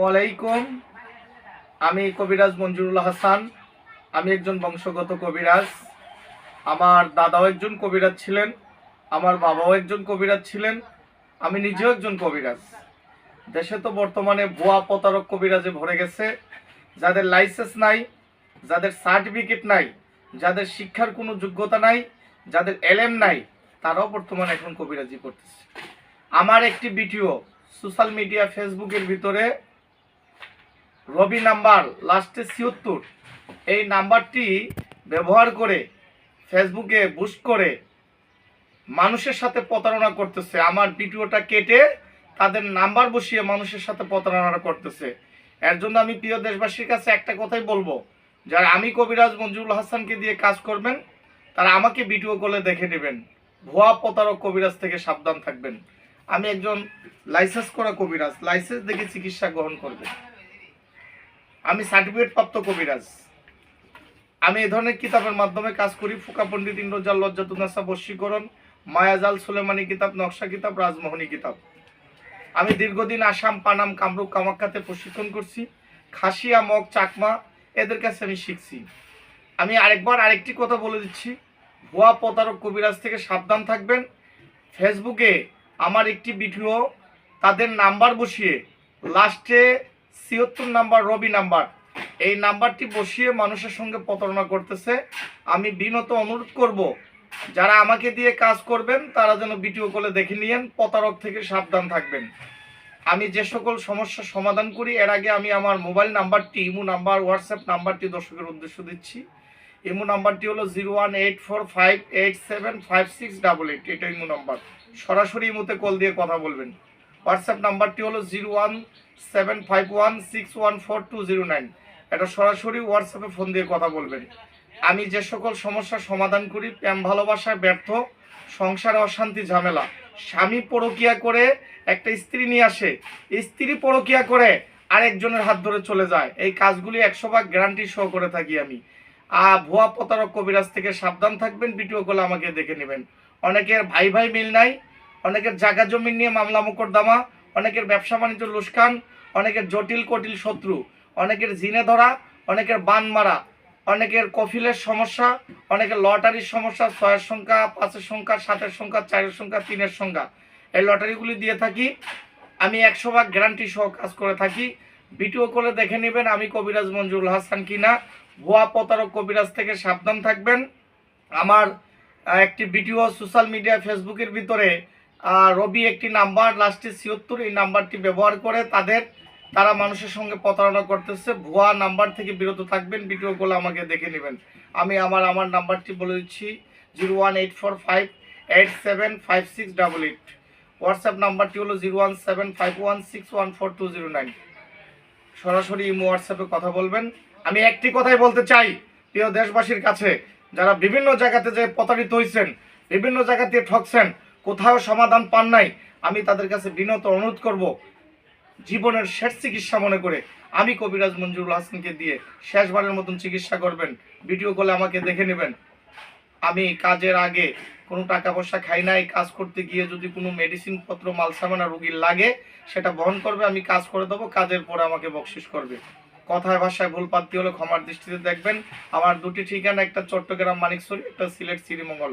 ওয়ালাইকুম আমি কবিরাজ মঞ্জুরুল হাসান। আমি একজন বংশগত কবিরাজ। আমার দাদাও একজন কবিরাজ ছিলেন। আমার বাবাও একজন কবিরাজ ছিলেন। আমি নিজেও একজন কবিরাজ। দেশে তো বর্তমানে ভুয়া প্রতারক কবিরাজে ভরে গেছে। যাদের লাইসেন্স নাই, যাদের সার্টিফিকেট নাই, যাদের শিক্ষার কোনো যোগ্যতা নাই, যাদের এলএম নাই, তারাও বর্তমানে এখন কবিরাজি করতেছে। আমার একটি ভিডিও সোশ্যাল মিডিয়া ফেসবুকের ভিতরে রবি নাম্বার লাস্টে ছিয়ত্তর। এই নাম্বারটি ব্যবহার করে ফেসবুকে বুস্ট করে মানুষের সাথে প্রতারণা করতেছে। আমার ভিডিওটা কেটে তাদের নাম্বার বসিয়ে মানুষের সাথে প্রতারণা করতেছে। এর জন্য আমি প্রিয় দেশবাসীর কাছে একটা কথাই বলব। যারা আমি কবিরাজ মঞ্জুরুল হাসানকে দিয়ে কাজ করবেন, তারা আমাকে ভিডিও কলে দেখে নেবেন। ভুয়া প্রতারক কবিরাজ থেকে সাবধান থাকবেন। আমি একজন লাইসেন্স করা কবিরাজ। লাইসেন্স দেখে চিকিৎসা গ্রহণ করবেন। আমি সার্টিফিকেট প্রাপ্ত কবিরাজ। আমি এ ধরনের কিতাবের মাধ্যমে কাজ করি। ফুকা পণ্ডিত ইন্দ্রজাল লজ্জাতুনাসা বশীকরণ, মায়াজাল, সুলেমানি কিতাব, নকশা কিতাব, রাজমোহনী কিতাব। আমি দীর্ঘদিন আসাম, পানাম, কামরূপ কামাখ্যাতে প্রশিক্ষণ করছি। খাসিয়া, মগ, চাকমা, এদের কাছে আমি শিখছি। আমি আরেকবার আরেকটি কথা বলে দিচ্ছি। ভুয়া প্রতারক কবিরাজ থেকে সাবধান থাকবেন। ফেসবুকে আমার একটি ভিডিও, তাদের নাম্বার বসিয়ে লাস্টে ছিয়ত্তর নাম্বার, রবি নাম্বার। এই নাম্বারটি বসিয়ে মানুষের সঙ্গে প্রতারণা করতেছে। আমি বিনত অনুরোধ করব, যারা আমাকে দিয়ে কাজ করবেন, তারা যেন ভিডিও কলে দেখে নিয়েন, প্রতারক থেকে সাবধান থাকবেন। আমি যে সকল সমস্যার সমাধান করি, এর আগে আমি আমার মোবাইল নাম্বারটি, ইমো নাম্বার, হোয়াটসঅ্যাপ নাম্বারটি দর্শকের উদ্দেশ্য দিচ্ছি। ইমো নাম্বারটি হলো zero one eight four five eight seven five six double eight, এটা ইমো নাম্বার। সরাসরি ইমোতে কল দিয়ে কথা বলবেন। হোয়াটসঅ্যাপ নাম্বারটি হলো zero one seven five one six one four two zero nine. এটা সরাসরি হোয়াটসঅ্যাপে ফোন দিয়ে কথা বলবেন। আমি যে সকল সমস্যার সমাধান করি, প্রেম ভালোবাসায় ব্যর্থ, সংসারে অশান্তি, ঝামেলা, স্বামী পরকিয়া করে একটা স্ত্রী নিয়ে আসে, স্ত্রী পরকিয়া করে আরেকজনের হাত ধরে চলে যায়। এই কাজগুলি একশো ভাগ গ্যারান্টি সহ করে থাকি আমি। আর ভুয়া প্রতারক কবিরাজ থেকে সাবধান থাকবেন, ভিডিও কলে আমাকে দেখে নেবেন। অনেকের ভাই ভাই মিল নাই অনেকের জায়গা জমি নিয়ে মামলা মোকদ্দমা, অনেকের ব্যবসা বাণিজ্য লুস্কান, অনেকের জটিল কটিল শত্রু, অনেকের জিনে ধরা, অনেকের বান মারা, অনেকের কফিলের সমস্যা, অনেকের লটারির সমস্যা, ছয়ের সংখ্যা, পাঁচের সংখ্যা, সাতের সংখ্যা, চারের সংখ্যা, তিনের সংখ্যা। এই লটারিগুলি দিয়ে থাকি। আমি একশো ভাগ গ্যারান্টি সহ কাজ করে থাকি। ভিডিও করে দেখে নেবেন আমি কবিরাজ মঞ্জুরুল হাসান কিনা। ভুয়া প্রতারক কবিরাজ থেকে সাবধান থাকবেন। আমার একটি ভিডিও সোশ্যাল মিডিয়া ফেসবুকের ভিতরে রবি একটি নাম্বার লাস্টে ছিয়ত্তর, এই নাম্বারটি ব্যবহার করে তাদের, তারা মানুষের সঙ্গে প্রতারণা করতেছে। ভুয়া নাম্বার থেকে বিরত থাকবেন ভিডিওগুলো আমাকে দেখে নেবেন। আমি আমার আমার নাম্বারটি বলে দিচ্ছি, zero one eight four five eight seven five six double eight. WhatsApp নাম্বারটি হলো zero one seven five one six one four two zero nine. সরাসরি ইমো হোয়াটসঅ্যাপে কথা বলবেন। আমি একটি কথাই বলতে চাই, প্রিয় দেশবাসীর কাছে, যারা বিভিন্ন জায়গাতে যে প্রতারিত হয়েছেন বিভিন্ন জায়গাতে ঠকছেন কোথাও সমাধান পান নাই, আমি তাদের কাছে বিনত অনুরোধ করব। জীবনের শেষ চিকিৎসা মনে করে আমি কবিরাজ মঞ্জুরুল হাসানকে দিয়ে শেষবারের মতন চিকিৎসা করবেন। ভিডিও কলে আমাকে দেখে নেবেন। আমি কাজের আগে কোনো টাকা পয়সা খাই নাই, কাজ করতে গিয়ে যদি কোনো মেডিসিন পত্র মাল সামানা রুগীর লাগে, সেটা বহন করবে, আমি কাজ করে দেবো, কাজের পরে আমাকে বকশিস করবে। কথায় ভাষায় ভুল পাত্তি হলে ক্ষমার দৃষ্টিতে দেখবেন। আমার দুটি ঠিকানা, একটা চট্টগ্রাম মানিকছড়ি একটা সিলেট, শ্রীমঙ্গল।